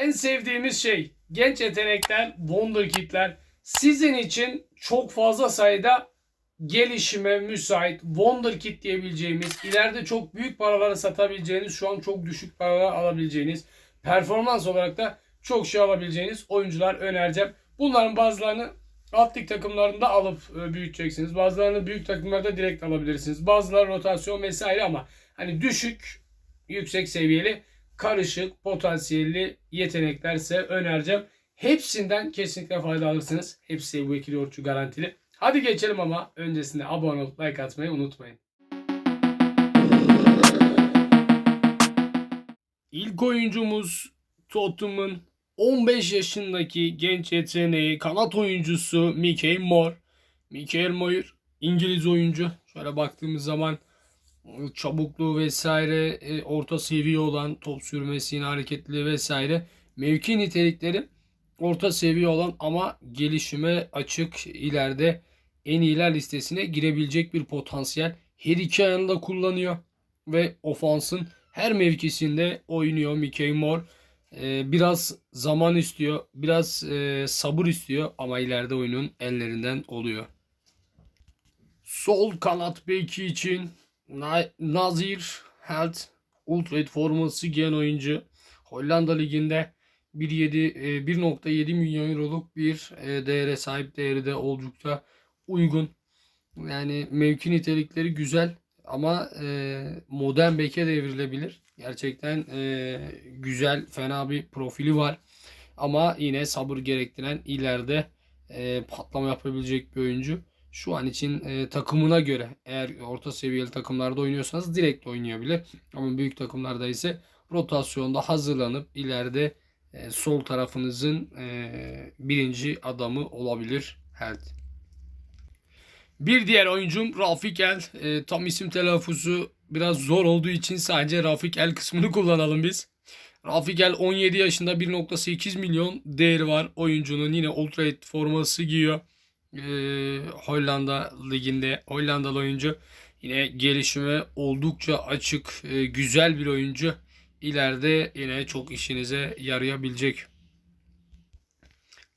En sevdiğimiz şey genç yetenekler, wonderkidler. Sizin için çok fazla sayıda gelişime müsait wonderkid diyebileceğimiz, ileride çok büyük paralara satabileceğiniz, şu an çok düşük paralara alabileceğiniz, performans olarak da çok şey alabileceğiniz oyuncular önereceğim. Bunların bazılarını alt lig takımlarında alıp e, büyüteceksiniz. Bazılarını büyük takımlarda direkt alabilirsiniz. Bazıları rotasyon vesaire ama hani düşük, yüksek seviyeli, karışık, potansiyelli yeteneklerse önereceğim. Hepsinden kesinlikle fayda alırsınız. Hepsi bu ikili yorucu garantili. Hadi geçelim ama öncesinde abone olup like atmayı unutmayın. İlk oyuncumuz Tottenham'ın 15 yaşındaki genç yeteneği kanat oyuncusu Mikael Moore. Mikael Moore İngiliz oyuncu. Şöyle baktığımız zaman çabukluğu vesaire e, orta seviye olan top sürmesi yine hareketli vesaire mevki nitelikleri orta seviye olan ama gelişime açık ileride en iyiler listesine girebilecek bir potansiyel. Her iki ayağını da kullanıyor ve ofansın her mevkisinde oynuyor Mikael Moore. Ee, biraz zaman istiyor, biraz e, sabır istiyor ama ileride oyunun ellerinden oluyor. Sol kanat beki için Nazir Helt Ultrade forması giyen oyuncu. Hollanda liginde 1.7 e, 1.7 milyon euroluk bir e, değere sahip değeri de oldukça uygun. Yani mevki nitelikleri güzel ama e, modern beke devrilebilir. Gerçekten güzel, fena bir profili var. Ama yine sabır gerektiren ileride patlama yapabilecek bir oyuncu. Şu an için e, takımına göre eğer orta seviyeli takımlarda oynuyorsanız direkt oynayabilir. Ama büyük takımlarda ise rotasyonda hazırlanıp ileride e, sol tarafınızın e, birinci adamı olabilir Held. Bir diğer oyuncum Rafik El. E, tam isim telaffuzu biraz zor olduğu için sadece Rafik El kısmını kullanalım biz. Rafik El 17 yaşında 1.8 milyon değeri var oyuncunun. Yine Ultra forması giyiyor. E, Hollanda liginde Hollandalı oyuncu. Yine gelişime oldukça açık, e, güzel bir oyuncu. İleride yine çok işinize yarayabilecek.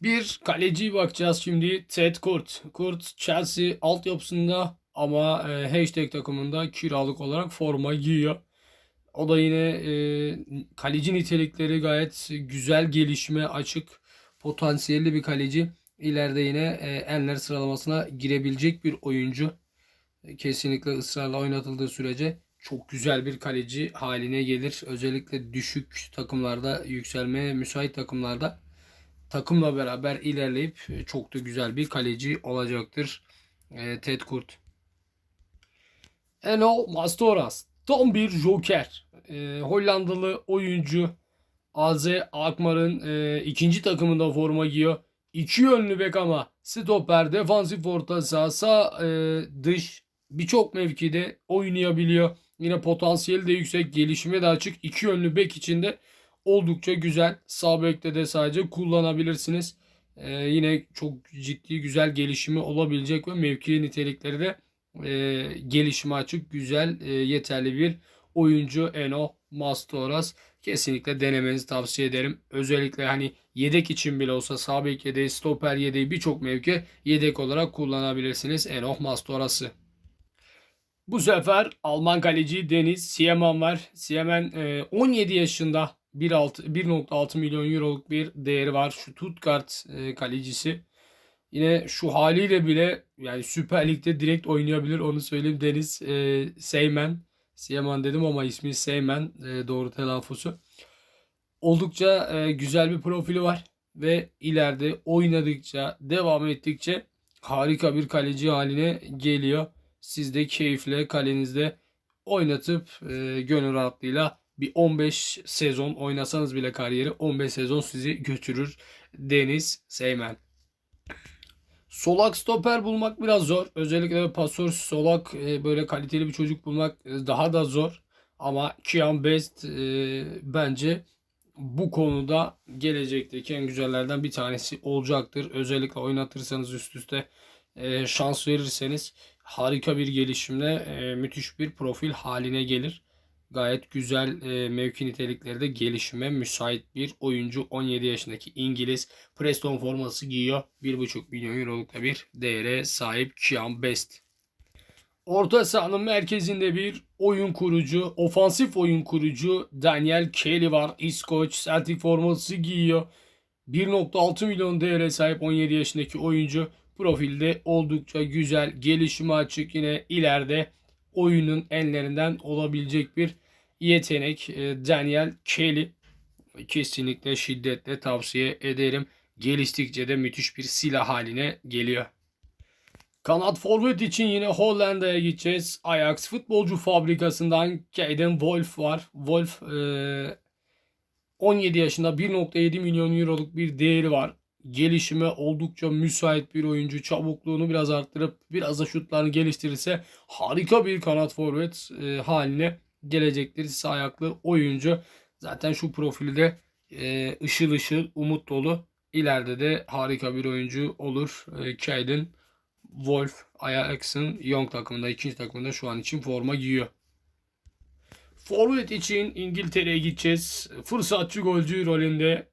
Bir kaleci bakacağız şimdi. Ted Kurt. Kurt Chelsea altyapısında ama e, hashtag takımında kiralık olarak forma giyiyor. O da yine e, kaleci nitelikleri gayet güzel gelişime açık potansiyelli bir kaleci. İleride yine e, enler sıralamasına girebilecek bir oyuncu. E, kesinlikle ısrarla oynatıldığı sürece çok güzel bir kaleci haline gelir. Özellikle düşük takımlarda yükselmeye müsait takımlarda takımla beraber ilerleyip e, çok da güzel bir kaleci olacaktır. E, Ted Kurt. Eno Mastoras. Tam bir joker. E, Hollandalı oyuncu AZ Alkmaar'ın e, ikinci takımında forma giyiyor. İki yönlü bek ama stoper, defansif orta saha, sağ e, dış birçok mevkide oynayabiliyor. Yine potansiyeli de yüksek, gelişime de açık. İki yönlü bek içinde oldukça güzel. Sağ bekte de sadece kullanabilirsiniz. Ee, yine çok ciddi güzel gelişimi olabilecek ve mevki nitelikleri de e, gelişime açık güzel e, yeterli bir oyuncu Eno Mastoras. Kesinlikle denemenizi tavsiye ederim. Özellikle hani yedek için bile olsa sağ bek yedeği, stoper yedeği birçok mevki yedek olarak kullanabilirsiniz Eno Mastoras'ı. Bu sefer Alman kaleci Deniz Siemen var. Siemen e, 17 yaşında 1.6 milyon euroluk bir değeri var. Şu Stuttgart e, kalecisi. Yine şu haliyle bile yani Süper Lig'de direkt oynayabilir onu söyleyeyim. Deniz e, Seymen. Siemen dedim ama ismi Seymen e, doğru telaffuzu. Oldukça e, güzel bir profili var. Ve ileride oynadıkça, devam ettikçe harika bir kaleci haline geliyor. Siz de keyifle kalenizde oynatıp e, gönül rahatlığıyla bir 15 sezon oynasanız bile kariyeri 15 sezon sizi götürür Deniz Seymen. Solak stoper bulmak biraz zor. Özellikle pasör solak e, böyle kaliteli bir çocuk bulmak e, daha da zor. Ama Kian Best e, bence bu konuda gelecekteki en güzellerden bir tanesi olacaktır. Özellikle oynatırsanız üst üste e, şans verirseniz harika bir gelişimle e, müthiş bir profil haline gelir. gayet güzel e, mevki nitelikleri de gelişime müsait bir oyuncu. 17 yaşındaki İngiliz Preston forması giyiyor. 1,5 milyon euroluk bir değere sahip Kian Best. Orta sahanın merkezinde bir oyun kurucu, ofansif oyun kurucu Daniel Kelly var. İskoç Celtic forması giyiyor. 1.6 milyon değere sahip 17 yaşındaki oyuncu. Profilde oldukça güzel, gelişime açık yine ileride oyunun enlerinden olabilecek bir yetenek. E, Daniel Kelly kesinlikle şiddetle tavsiye ederim. Geliştikçe de müthiş bir silah haline geliyor. Kanat forvet için yine Hollanda'ya gideceğiz. Ajax futbolcu fabrikasından Caden Wolf var. Wolf e, 17 yaşında 1.7 milyon euroluk bir değeri var. Gelişime oldukça müsait bir oyuncu. Çabukluğunu biraz arttırıp biraz da şutlarını geliştirirse harika bir kanat forvet e, haline gelecektir. Sağ ayaklı oyuncu. Zaten şu profili de e, ışıl ışıl umut dolu. İleride de harika bir oyuncu olur. E, Caden Wolf Ajax'ın Young takımında ikinci takımında şu an için forma giyiyor. Forvet için İngiltere'ye gideceğiz. Fırsatçı golcü rolünde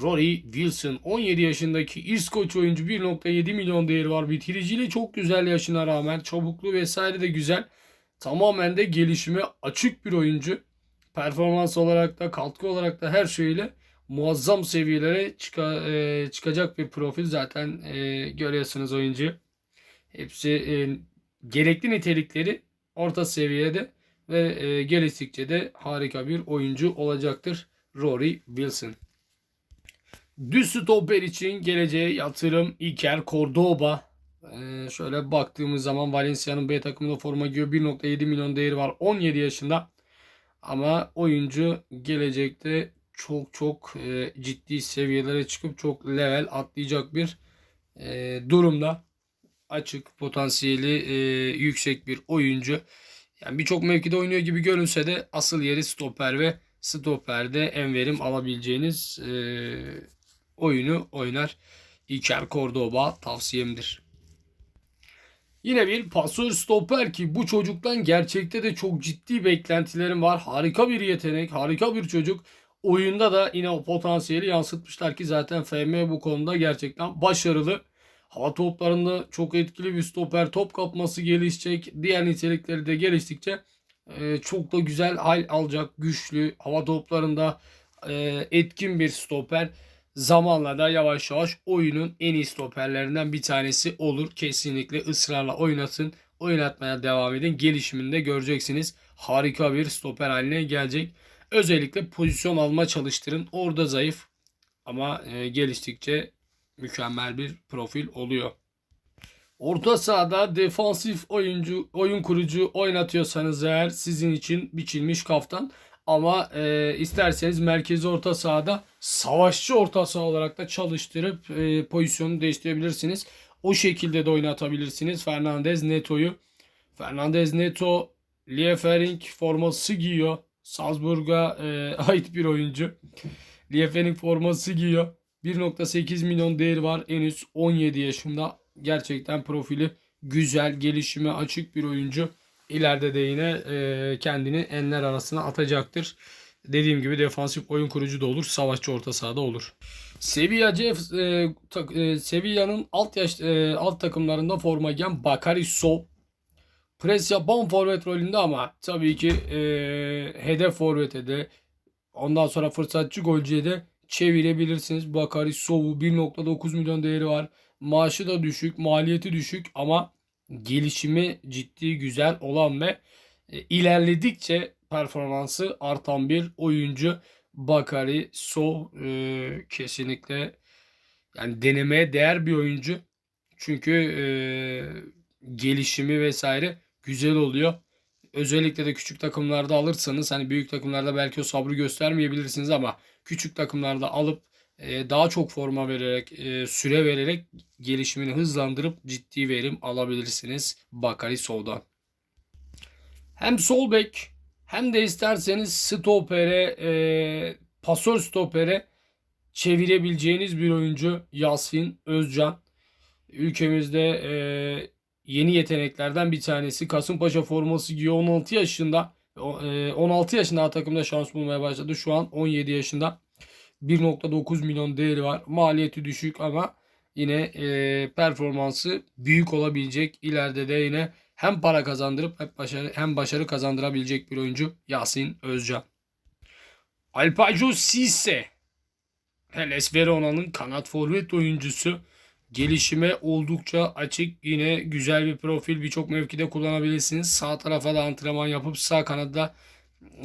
Rory Wilson 17 yaşındaki İskoç oyuncu 1.7 milyon değeri var. Bitiriciyle çok güzel yaşına rağmen çabukluğu vesaire de güzel. Tamamen de gelişime açık bir oyuncu. Performans olarak da katkı olarak da her şeyle muazzam seviyelere çıka, e, çıkacak bir profil zaten e, görüyorsunuz oyuncu. Hepsi e, gerekli nitelikleri orta seviyede ve e, geliştikçe de harika bir oyuncu olacaktır Rory Wilson. Düz stoper için geleceğe yatırım Iker Cordoba. Ee, şöyle baktığımız zaman Valencia'nın B takımında forma giyiyor. 1.7 milyon değeri var. 17 yaşında. Ama oyuncu gelecekte çok çok e, ciddi seviyelere çıkıp çok level atlayacak bir e, durumda. Açık potansiyeli e, yüksek bir oyuncu. Yani birçok mevkide oynuyor gibi görünse de asıl yeri stoper ve stoperde en verim alabileceğiniz e, oyunu oynar. Iker Cordoba tavsiyemdir. Yine bir pasör stoper ki bu çocuktan gerçekte de çok ciddi beklentilerim var. Harika bir yetenek, harika bir çocuk. Oyunda da yine o potansiyeli yansıtmışlar ki zaten FM bu konuda gerçekten başarılı. Hava toplarında çok etkili bir stoper. Top kapması gelişecek. Diğer nitelikleri de geliştikçe e, çok da güzel hal alacak. Güçlü, hava toplarında e, etkin bir stoper. Zamanla da yavaş yavaş oyunun en iyi stoperlerinden bir tanesi olur. Kesinlikle ısrarla oynatın. Oynatmaya devam edin. Gelişiminde göreceksiniz. Harika bir stoper haline gelecek. Özellikle pozisyon alma çalıştırın. Orada zayıf ama e, geliştikçe mükemmel bir profil oluyor. Orta sahada defansif oyuncu, oyun kurucu oynatıyorsanız eğer sizin için biçilmiş kaftan. Ama e, isterseniz merkezi orta sahada savaşçı orta saha olarak da çalıştırıp e, pozisyonu değiştirebilirsiniz. O şekilde de oynatabilirsiniz Fernandez Neto'yu. Fernandez Neto Liefering forması giyiyor. Salzburg'a e, ait bir oyuncu. Liefering forması giyiyor. 1.8 milyon değeri var. Henüz 17 yaşında. Gerçekten profili güzel, gelişime açık bir oyuncu. İleride de yine e, kendini enler arasına atacaktır. Dediğim gibi defansif oyun kurucu da olur. Savaşçı orta sahada olur. Sevilla e, e, Sevilla'nın alt yaş e, alt takımlarında forma giyen Bakary Sov pres yapan forvet rolünde ama tabii ki e, hedef forvete de ondan sonra fırsatçı golcüye de çevirebilirsiniz. Bakary Sov'u 1.9 milyon değeri var. Maaşı da düşük, maliyeti düşük ama gelişimi ciddi güzel olan ve e, ilerledikçe performansı artan bir oyuncu. Bakari Sov e, kesinlikle yani denemeye değer bir oyuncu. Çünkü e, gelişimi vesaire güzel oluyor. Özellikle de küçük takımlarda alırsanız hani büyük takımlarda belki o sabrı göstermeyebilirsiniz ama küçük takımlarda alıp e, daha çok forma vererek, e, süre vererek gelişimini hızlandırıp ciddi verim alabilirsiniz Bakari Sov'dan. Hem sol bek hem de isterseniz stopere, e, pasör stopere çevirebileceğiniz bir oyuncu Yasmin Özcan. Ülkemizde e, yeni yeteneklerden bir tanesi. Kasımpaşa forması giyiyor 16 yaşında. O- e, 16 yaşında takımda şans bulmaya başladı. Şu an 17 yaşında. 1.9 milyon değeri var. Maliyeti düşük ama yine e, performansı büyük olabilecek. İleride de yine hem para kazandırıp hem başarı, hem başarı kazandırabilecek bir oyuncu Yasin Özcan. Alpajo Sisse Hellas Verona'nın kanat forvet oyuncusu. Gelişime oldukça açık. Yine güzel bir profil. Birçok mevkide kullanabilirsiniz. Sağ tarafa da antrenman yapıp sağ kanada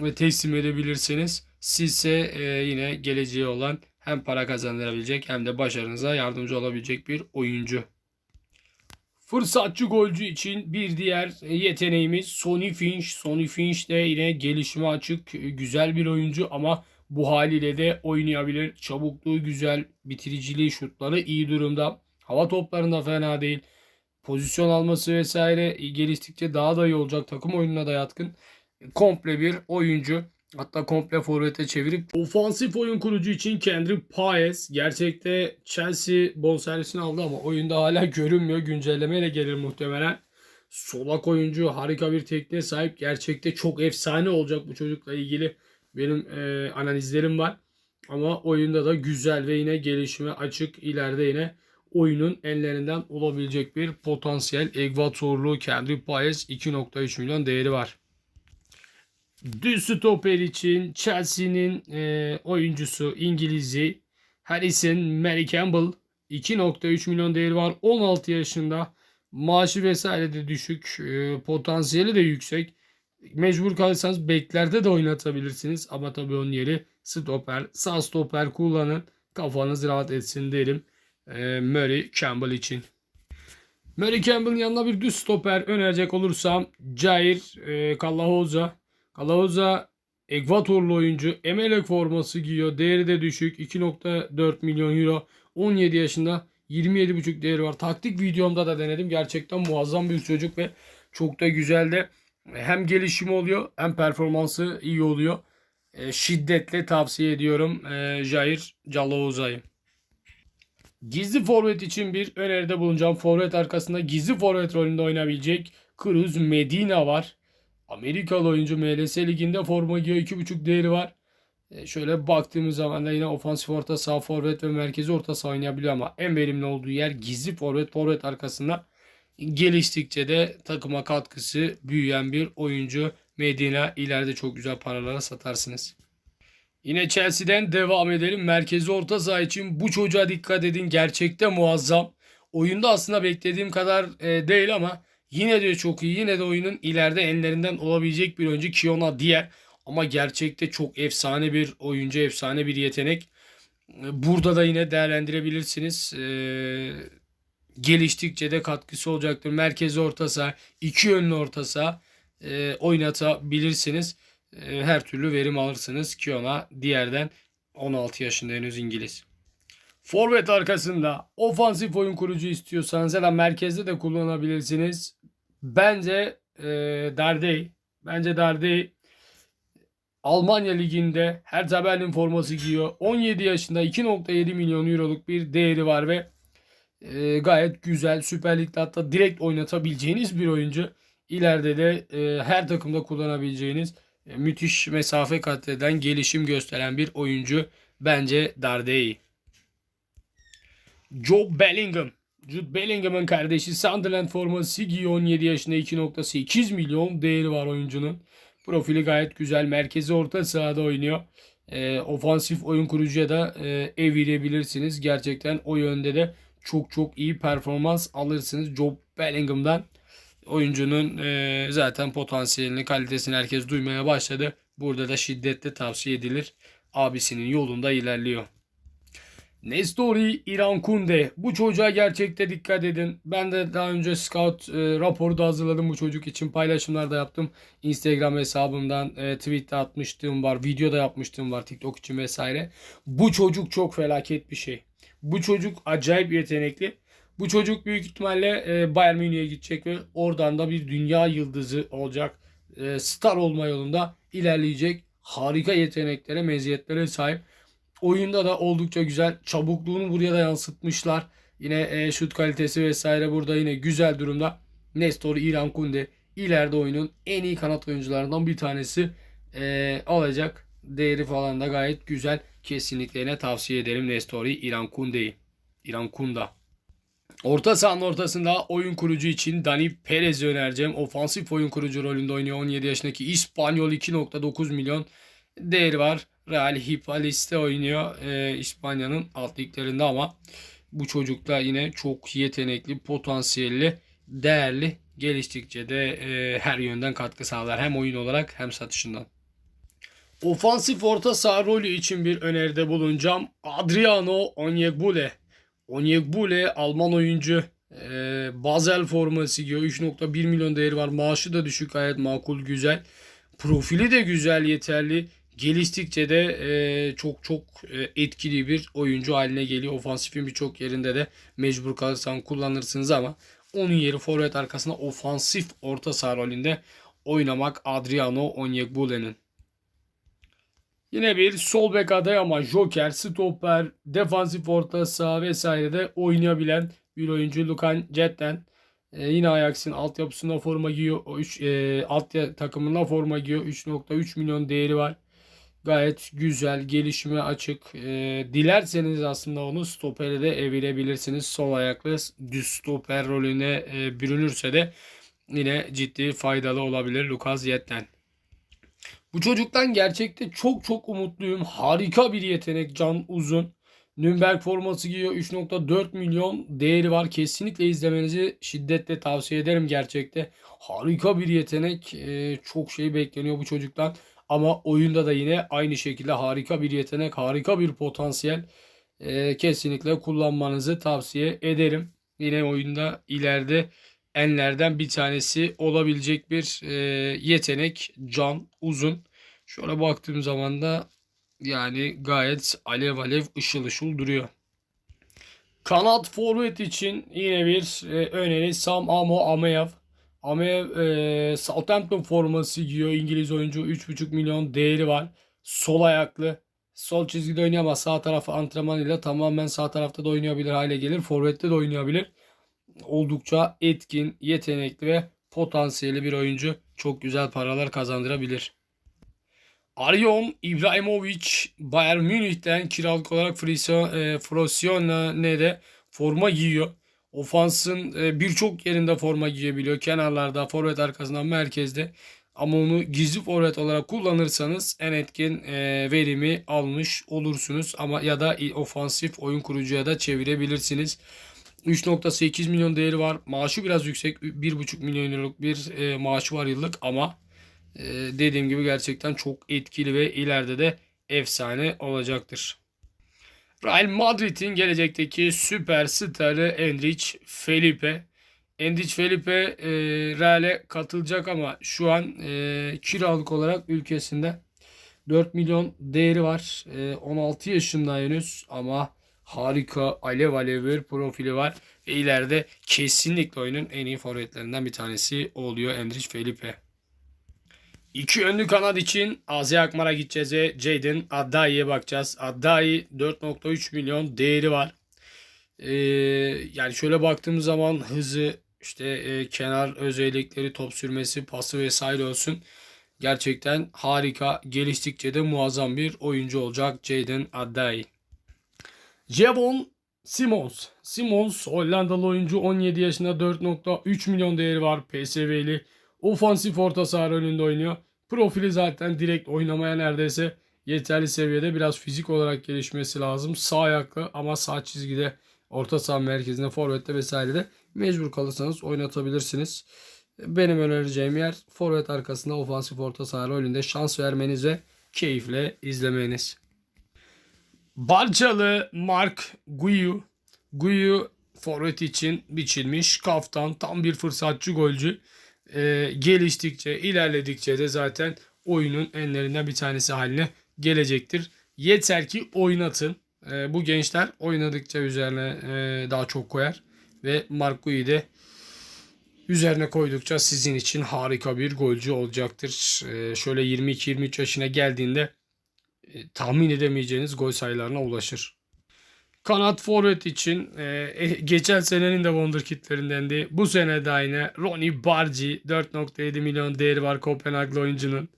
ve teslim edebilirsiniz. Sizse e, yine geleceği olan hem para kazandırabilecek hem de başarınıza yardımcı olabilecek bir oyuncu. Fırsatçı golcü için bir diğer yeteneğimiz Sonny Finch. Sonny Finch de yine gelişime açık güzel bir oyuncu ama bu haliyle de oynayabilir. Çabukluğu güzel, bitiriciliği, şutları iyi durumda. Hava toplarında fena değil. Pozisyon alması vesaire geliştikçe daha da iyi olacak. Takım oyununa da yatkın. Komple bir oyuncu. Hatta komple forvete çevirip ofansif oyun kurucu için Kendrick Paez gerçekte Chelsea bonservisini aldı ama oyunda hala görünmüyor. Güncellemeyle gelir muhtemelen. Solak oyuncu harika bir tekniğe sahip. Gerçekte çok efsane olacak bu çocukla ilgili benim e, analizlerim var. Ama oyunda da güzel ve yine gelişime açık. İleride yine oyunun enlerinden olabilecek bir potansiyel Ekvatorlu Kendrick Paez 2.3 milyon değeri var. Düz stoper için Chelsea'nin e, oyuncusu İngiliz'i Harrison Mary Campbell 2.3 milyon değeri var. 16 yaşında. Maaşı vesaire de düşük. e, potansiyeli de yüksek. Mecbur kalırsanız beklerde de oynatabilirsiniz. Ama tabii onun yeri stoper. Sağ stoper kullanın. Kafanız rahat etsin derim. E, Murray Campbell için. Murray Campbell'ın yanına bir düz stoper önerecek olursam Jair e, Kallahoza. Kallahoza Ekvatorlu oyuncu. Emelek forması giyiyor. Değeri de düşük. 2.4 milyon euro. 17 yaşında. 27.5 değeri var. Taktik videomda da denedim. Gerçekten muazzam bir çocuk ve çok da güzel de hem gelişimi oluyor hem performansı iyi oluyor. E, şiddetle tavsiye ediyorum e, Jair Callavuza'yı. Gizli forvet için bir öneride bulunacağım. Forvet arkasında gizli forvet rolünde oynayabilecek Cruz Medina var. Amerikalı oyuncu MLS liginde forma giyiyor. 2.5 değeri var. E, şöyle baktığımız zaman da yine ofansif orta saha forvet ve merkezi orta saha oynayabiliyor ama en verimli olduğu yer gizli forvet forvet arkasında geliştikçe de takıma katkısı büyüyen bir oyuncu. Medina ileride çok güzel paralara satarsınız. Yine Chelsea'den devam edelim. Merkezi orta saha için bu çocuğa dikkat edin. Gerçekte muazzam. Oyunda aslında beklediğim kadar e, değil ama yine de çok iyi. Yine de oyunun ileride enlerinden olabilecek bir oyuncu Kiona diğer. Ama gerçekte çok efsane bir oyuncu, efsane bir yetenek. E, Burada da yine değerlendirebilirsiniz. Ee, geliştikçe de katkısı olacaktır. Merkezi orta saha, iki yönlü orta saha e, oynatabilirsiniz. E, her türlü verim alırsınız ki ona diğerden 16 yaşında henüz İngiliz. Forvet arkasında ofansif oyun kurucu istiyorsanız ya da merkezde de kullanabilirsiniz. Bence e, Dardey. Bence Dardey Almanya Ligi'nde Hertha Berlin forması giyiyor. 17 yaşında 2.7 milyon euroluk bir değeri var ve e, gayet güzel. Süper Lig'de hatta direkt oynatabileceğiniz bir oyuncu. İleride de e, her takımda kullanabileceğiniz müthiş mesafe kat eden, gelişim gösteren bir oyuncu. Bence Dardey. Joe Bellingham. Jude Bellingham'ın kardeşi Sunderland forması giyiyor 17 yaşında 2.8 milyon değeri var oyuncunun. Profili gayet güzel. Merkezi orta sahada oynuyor. E, ofansif oyun kurucuya da e, evirebilirsiniz. Gerçekten o yönde de çok çok iyi performans alırsınız. Joe Bellingham'dan oyuncunun e, zaten potansiyelini, kalitesini herkes duymaya başladı. Burada da şiddetle tavsiye edilir. Abisinin yolunda ilerliyor. Nestori İrankunde. Bu çocuğa gerçekte dikkat edin. Ben de daha önce scout e, raporu da hazırladım bu çocuk için. Paylaşımlar da yaptım. Instagram hesabımdan e, tweet atmıştım var. Video da yapmıştım var TikTok için vesaire. Bu çocuk çok felaket bir şey. Bu çocuk acayip yetenekli. Bu çocuk büyük ihtimalle e, Bayern Münih'e gidecek ve oradan da bir dünya yıldızı olacak. E, star olma yolunda ilerleyecek. Harika yeteneklere, meziyetlere sahip. Oyunda da oldukça güzel. Çabukluğunu buraya da yansıtmışlar. Yine e, şut kalitesi vesaire burada yine güzel durumda. Nestor İran Kunde ileride oyunun en iyi kanat oyuncularından bir tanesi e, olacak. Değeri falan da gayet güzel. Kesinlikle tavsiye ederim Nestori İran Kunde'yi. İran Kunda. Orta sahanın ortasında oyun kurucu için Dani Perez'i önereceğim. Ofansif oyun kurucu rolünde oynuyor. 17 yaşındaki İspanyol 2.9 milyon değeri var. Real Hipalis'te oynuyor. Ee, İspanya'nın alt liglerinde ama bu çocuk da yine çok yetenekli, potansiyelli, değerli. Geliştikçe de e, her yönden katkı sağlar. Hem oyun olarak hem satışından. Ofansif orta saha rolü için bir öneride bulunacağım. Adriano Onyekbule. Onyekbule Alman oyuncu. Ee, Basel forması giyiyor. 3.1 milyon değeri var. Maaşı da düşük gayet makul güzel. Profili de güzel yeterli. Geliştikçe de e, çok çok e, etkili bir oyuncu haline geliyor. Ofansifin birçok yerinde de mecbur kalırsan kullanırsınız ama onun yeri forvet arkasında ofansif orta saha rolünde oynamak Adriano Onyekbule'nin. Yine bir sol bek adayı ama joker, stoper, defansif orta saha vesaire de oynayabilen bir oyuncu Lukan Cetten. Ee, yine Ajax'ın altyapısında forma giyiyor. O üç, e, alt takımında forma giyiyor. 3.3 milyon değeri var. Gayet güzel, gelişime açık. E, dilerseniz aslında onu stopere de evirebilirsiniz. Sol ayaklı düz stoper rolüne e, bürünürse de yine ciddi faydalı olabilir Lukas Yetten. Bu çocuktan gerçekte çok çok umutluyum. Harika bir yetenek. Can Uzun. Nürnberg forması giyiyor. 3.4 milyon değeri var. Kesinlikle izlemenizi şiddetle tavsiye ederim gerçekte. Harika bir yetenek. Ee, çok şey bekleniyor bu çocuktan. Ama oyunda da yine aynı şekilde harika bir yetenek, harika bir potansiyel. Ee, kesinlikle kullanmanızı tavsiye ederim. Yine oyunda ileride enlerden bir tanesi olabilecek bir e, yetenek. Can Uzun. Şöyle baktığım zaman da yani gayet alev alev ışıl ışıl duruyor. Kanat forvet için yine bir e, öneri Sam Amo Ameyev. Ameyev e, Southampton forması giyiyor. İngiliz oyuncu 3,5 milyon değeri var. Sol ayaklı. Sol çizgide oynayamaz. Sağ tarafı antrenmanıyla tamamen sağ tarafta da oynayabilir hale gelir. Forvet'te de oynayabilir. Oldukça etkin, yetenekli ve potansiyeli bir oyuncu. Çok güzel paralar kazandırabilir. Aryon İbrahimovic Bayern Münih'ten kiralık olarak e, Frosione'de forma giyiyor. Ofansın e, birçok yerinde forma giyebiliyor. Kenarlarda, forvet arkasından, merkezde. Ama onu gizli forvet olarak kullanırsanız en etkin e, verimi almış olursunuz. Ama ya da ofansif oyun kurucuya da çevirebilirsiniz. 3.8 milyon değeri var. Maaşı biraz yüksek. 1.5 milyon euroluk bir e, maaşı var yıllık ama e, dediğim gibi gerçekten çok etkili ve ileride de efsane olacaktır. Real Madrid'in gelecekteki süper starı Endriç Felipe. Endriç Felipe e, Real'e katılacak ama şu an e, kiralık olarak ülkesinde 4 milyon değeri var. E, 16 yaşında henüz ama harika alev alev bir profili var. Ve ileride kesinlikle oyunun en iyi forvetlerinden bir tanesi oluyor Endriç Felipe. İki önlü kanat için Azi Akmar'a gideceğiz ve Jaden Addai'ye bakacağız. Addai 4.3 milyon değeri var. Ee, yani şöyle baktığımız zaman hızı işte e, kenar özellikleri top sürmesi pası vesaire olsun. Gerçekten harika geliştikçe de muazzam bir oyuncu olacak Jaden Addai. Javon Simons. Simons Hollandalı oyuncu 17 yaşında 4.3 milyon değeri var PSV'li. Ofansif orta saha önünde oynuyor. Profili zaten direkt oynamaya neredeyse yeterli seviyede biraz fizik olarak gelişmesi lazım. Sağ ayaklı ama sağ çizgide orta saha merkezinde forvette vesairede mecbur kalırsanız oynatabilirsiniz. Benim önereceğim yer forvet arkasında ofansif orta saha rolünde şans vermeniz ve keyifle izlemeniz. Barcalı Mark Guyu. Guyu forvet için biçilmiş kaftan tam bir fırsatçı golcü e, geliştikçe, ilerledikçe de zaten oyunun enlerinden bir tanesi haline gelecektir. Yeter ki oynatın. E, bu gençler oynadıkça üzerine e, daha çok koyar. Ve Mark Gui de üzerine koydukça sizin için harika bir golcü olacaktır. E, şöyle 22-23 yaşına geldiğinde e, tahmin edemeyeceğiniz gol sayılarına ulaşır. Kanat forvet için e, e, geçen senenin de wonderkidlerindendi. Bu sene de aynı Ronnie Bargi 4.7 milyon değeri var Kopenhag'lı oyuncunun.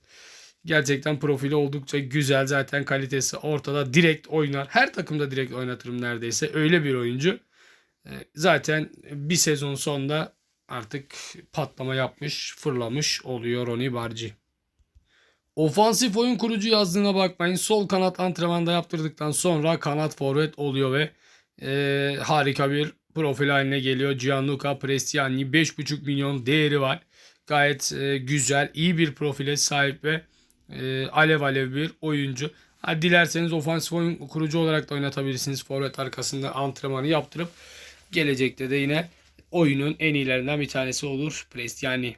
Gerçekten profili oldukça güzel. Zaten kalitesi ortada. Direkt oynar. Her takımda direkt oynatırım neredeyse. Öyle bir oyuncu. E, zaten bir sezon sonunda artık patlama yapmış, fırlamış oluyor Ronnie Bargi. Ofansif oyun kurucu yazdığına bakmayın. Sol kanat antrenmanda yaptırdıktan sonra kanat forvet oluyor ve e, harika bir profil haline geliyor. Gianluca Prestiani 5,5 milyon değeri var. Gayet e, güzel, iyi bir profile sahip ve e, alev alev bir oyuncu. Ha, dilerseniz ofansif oyun kurucu olarak da oynatabilirsiniz. Forvet arkasında antrenmanı yaptırıp gelecekte de yine oyunun en iyilerinden bir tanesi olur Prestiani.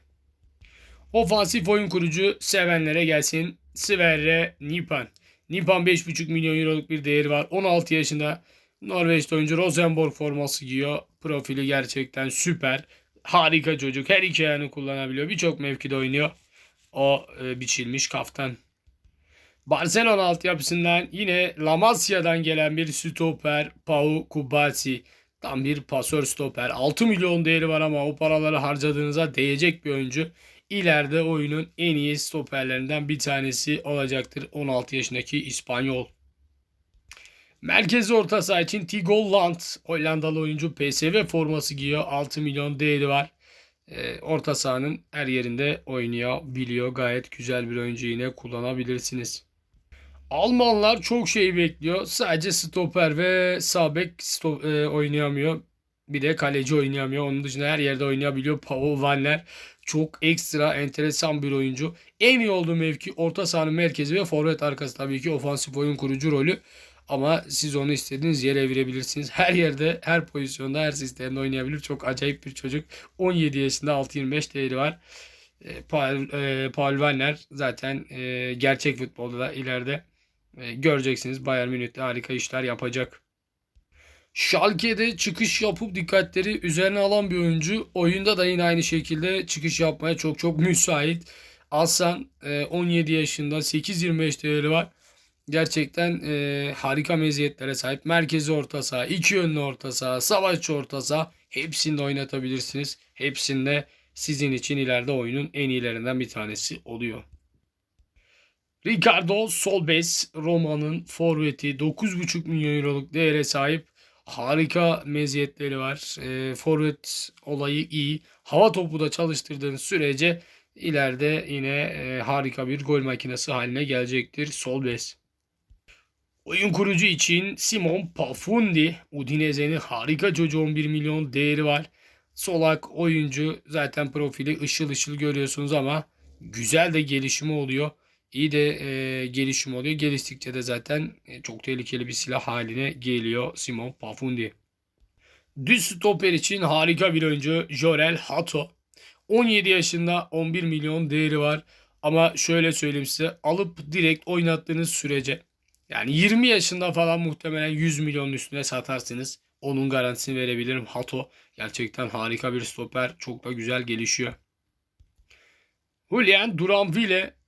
Ofansif oyun kurucu sevenlere gelsin. Sverre Nipan. Nipan 5,5 milyon euroluk bir değeri var. 16 yaşında Norveçli oyuncu Rosenborg forması giyiyor. Profili gerçekten süper. Harika çocuk. Her iki ayağını kullanabiliyor. Birçok mevkide oynuyor. O e, biçilmiş kaftan. Barcelona altyapısından yine La Masia'dan gelen bir stoper Pau Kubasi. Tam bir pasör stoper. 6 milyon değeri var ama o paraları harcadığınıza değecek bir oyuncu. İleride oyunun en iyi stoperlerinden bir tanesi olacaktır 16 yaşındaki İspanyol. Merkez orta saha için Tigo Land Hollandalı oyuncu PSV forması giyiyor. 6 milyon değeri var. Ee, orta sahanın her yerinde oynuyor, biliyor. Gayet güzel bir oyuncu yine kullanabilirsiniz. Almanlar çok şey bekliyor. Sadece stoper ve sağ bek stop, e, oynayamıyor. Bir de kaleci oynayamıyor. Onun dışında her yerde oynayabiliyor. Paul Wanner çok ekstra enteresan bir oyuncu. En iyi olduğu mevki orta sahanın merkezi ve forvet arkası tabii ki ofansif oyun kurucu rolü. Ama siz onu istediğiniz yere evirebilirsiniz. Her yerde, her pozisyonda, her sistemde oynayabilir. Çok acayip bir çocuk. 17 yaşında 6.25 değeri var. E, Paul, e, Paul Wanner zaten e, gerçek futbolda da ileride göreceksiniz. Bayern Münih'te harika işler yapacak. Schalke'de çıkış yapıp dikkatleri üzerine alan bir oyuncu. Oyunda da yine aynı şekilde çıkış yapmaya çok çok müsait. Aslan e, 17 yaşında 8.25 değeri var. Gerçekten e, harika meziyetlere sahip. Merkezi orta saha, iki yönlü orta saha, savaşçı orta saha hepsinde oynatabilirsiniz. Hepsinde sizin için ileride oyunun en iyilerinden bir tanesi oluyor. Ricardo Solbes Roma'nın forveti 9,5 milyon euroluk değere sahip. Harika meziyetleri var. E, forvet olayı iyi. Hava topu da çalıştırdığınız sürece ileride yine e, harika bir gol makinesi haline gelecektir Solbes. Oyun kurucu için Simon Pafundi. Udinese'nin harika çocuğu 11 milyon değeri var. Solak oyuncu zaten profili ışıl ışıl görüyorsunuz ama güzel de gelişimi oluyor. İyi de e, gelişim oluyor. Geliştikçe de zaten e, çok tehlikeli bir silah haline geliyor Simon Pafundi. Düz stoper için harika bir oyuncu Jorel Hato. 17 yaşında 11 milyon değeri var. Ama şöyle söyleyeyim size alıp direkt oynattığınız sürece yani 20 yaşında falan muhtemelen 100 milyonun üstüne satarsınız. Onun garantisini verebilirim. Hato gerçekten harika bir stoper. Çok da güzel gelişiyor. Julian Duranville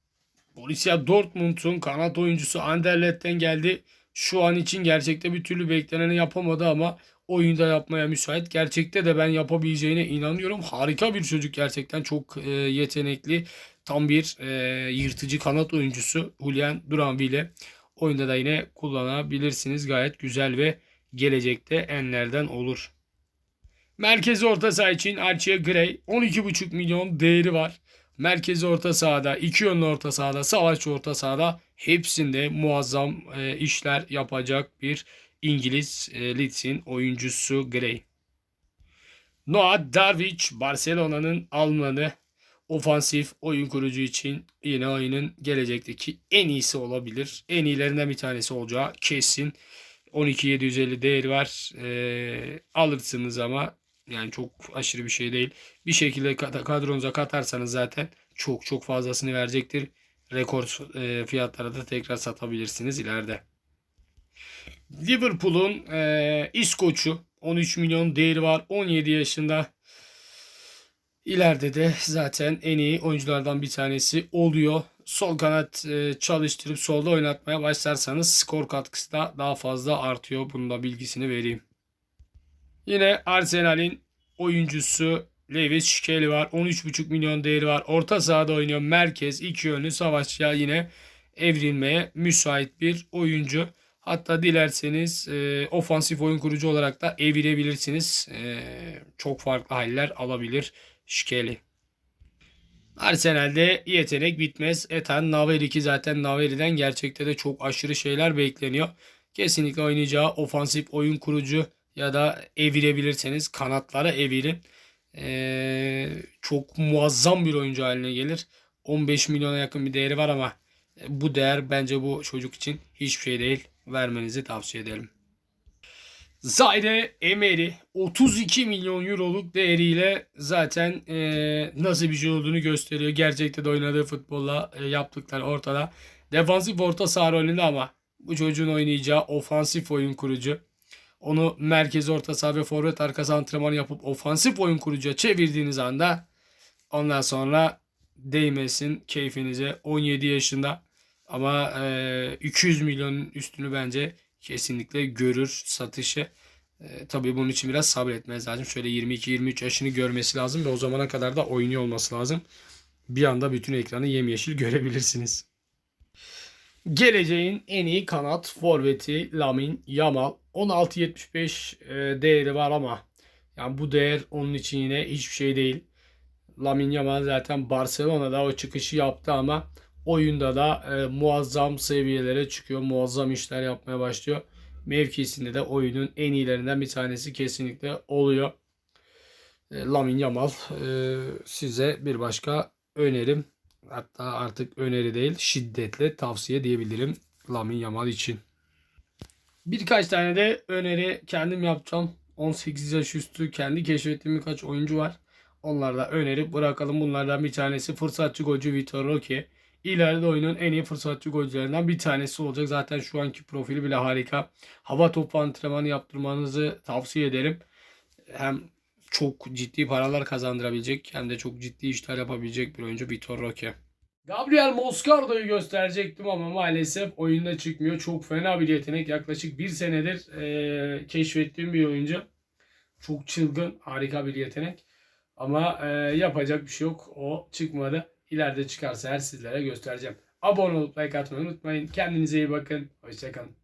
Borussia Dortmund'un kanat oyuncusu Anderlet'ten geldi. Şu an için gerçekte bir türlü bekleneni yapamadı ama oyunda yapmaya müsait. Gerçekte de ben yapabileceğine inanıyorum. Harika bir çocuk gerçekten çok e, yetenekli. Tam bir e, yırtıcı kanat oyuncusu Julian Duranville. Oyunda da yine kullanabilirsiniz. Gayet güzel ve gelecekte enlerden olur. Merkezi orta saha için Archie Gray 12,5 milyon değeri var. Merkezi orta sahada, iki yönlü orta sahada, savaşçı orta sahada hepsinde muazzam e, işler yapacak bir İngiliz e, Leeds'in oyuncusu Gray. Noah Darwich Barcelona'nın Almanı ofansif oyun kurucu için yine oyunun gelecekteki en iyisi olabilir. En iyilerinden bir tanesi olacağı kesin. 12.750 değeri var. E, alırsınız ama yani çok aşırı bir şey değil. Bir şekilde kadronuza katarsanız zaten çok çok fazlasını verecektir. Rekor e, fiyatlara da tekrar satabilirsiniz ileride. Liverpool'un e, İskoç'u 13 milyon değeri var. 17 yaşında. İleride de zaten en iyi oyunculardan bir tanesi oluyor. sol kanat e, çalıştırıp solda oynatmaya başlarsanız skor katkısı da daha fazla artıyor. Bunun da bilgisini vereyim. Yine Arsenal'in oyuncusu Lewis Skelly var. 13,5 milyon değeri var. Orta sahada oynuyor. Merkez iki yönlü savaşçıya yine evrilmeye müsait bir oyuncu. Hatta dilerseniz e, ofansif oyun kurucu olarak da evirebilirsiniz. E, çok farklı haller alabilir Skelly. Arsenal'de yetenek bitmez. Ethan Naveri ki zaten Naveri'den gerçekte de çok aşırı şeyler bekleniyor. Kesinlikle oynayacağı ofansif oyun kurucu ya da evirebilirseniz kanatlara evirin. Ee, çok muazzam bir oyuncu haline gelir. 15 milyona yakın bir değeri var ama bu değer bence bu çocuk için hiçbir şey değil. Vermenizi tavsiye ederim. Zaire Emery 32 milyon euroluk değeriyle zaten e, nasıl bir şey olduğunu gösteriyor. Gerçekte de oynadığı futbolla e, yaptıkları ortada. Defansif orta saha rolünde ama bu çocuğun oynayacağı ofansif oyun kurucu. Onu merkez orta saha ve forvet arkası antrenman yapıp ofansif oyun kurucuya çevirdiğiniz anda ondan sonra değmesin keyfinize 17 yaşında ama e, 200 milyonun üstünü bence kesinlikle görür satışı. E, tabii bunun için biraz sabretmeniz lazım. Şöyle 22-23 yaşını görmesi lazım ve o zamana kadar da oynuyor olması lazım. Bir anda bütün ekranı yemyeşil görebilirsiniz. Geleceğin en iyi kanat forveti Lamin Yamal. 16.75 e, değeri var ama yani bu değer onun için yine hiçbir şey değil. Lamin Yamal zaten Barcelona'da o çıkışı yaptı ama oyunda da e, muazzam seviyelere çıkıyor. Muazzam işler yapmaya başlıyor. Mevkisinde de oyunun en iyilerinden bir tanesi kesinlikle oluyor. E, Lamin Yamal e, size bir başka önerim. Hatta artık öneri değil şiddetle tavsiye diyebilirim Lamin Yamal için. Birkaç tane de öneri kendim yapacağım. 18 yaş üstü kendi keşfettiğim birkaç oyuncu var. Onlarla önerip bırakalım. Bunlardan bir tanesi fırsatçı golcü Vitor Roque. İleride oyunun en iyi fırsatçı golcülerinden bir tanesi olacak. Zaten şu anki profili bile harika. Hava topu antrenmanı yaptırmanızı tavsiye ederim. Hem çok ciddi paralar kazandırabilecek hem de çok ciddi işler yapabilecek bir oyuncu Vitor Roque. Gabriel Moscardo'yu gösterecektim ama maalesef oyunda çıkmıyor. Çok fena bir yetenek. Yaklaşık bir senedir e, keşfettiğim bir oyuncu. Çok çılgın, harika bir yetenek. Ama e, yapacak bir şey yok. O çıkmadı. İleride çıkarsa her sizlere göstereceğim. Abone olup like atmayı unutmayın. Kendinize iyi bakın. Hoşçakalın.